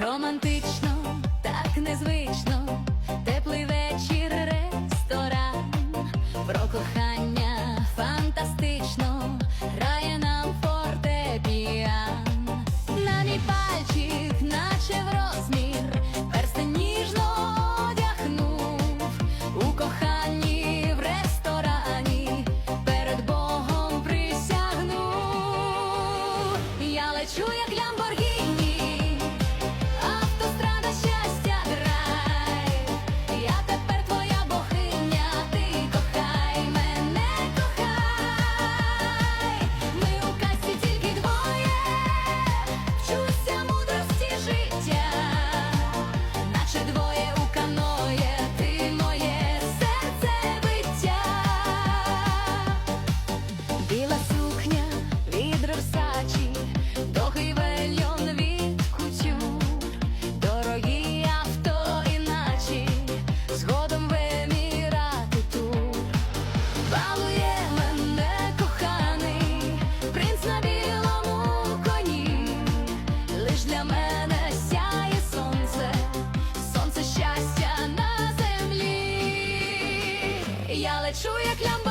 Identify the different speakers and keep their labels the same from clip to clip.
Speaker 1: Романтично, так незвично. для мене сяє сонце, сонце щастя на землі, я лечу, як лямба.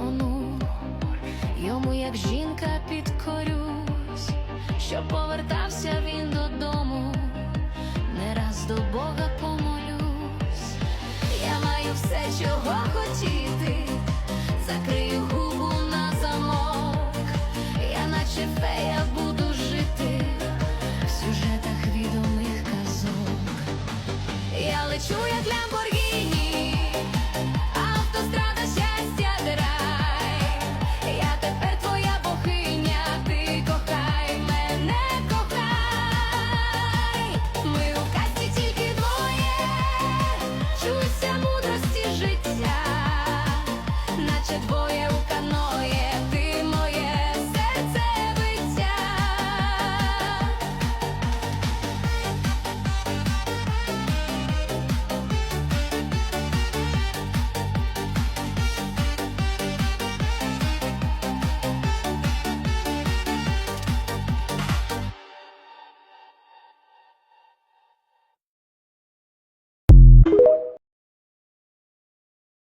Speaker 1: ону, йому, як жінка, підкорюсь, щоб повертався він додому, не раз до Бога помолюсь, я маю все, чого хотіти, закрию губу на замок, я наче фея буду жити. В сюжетах відомих казок, я лечу, як лямборгі.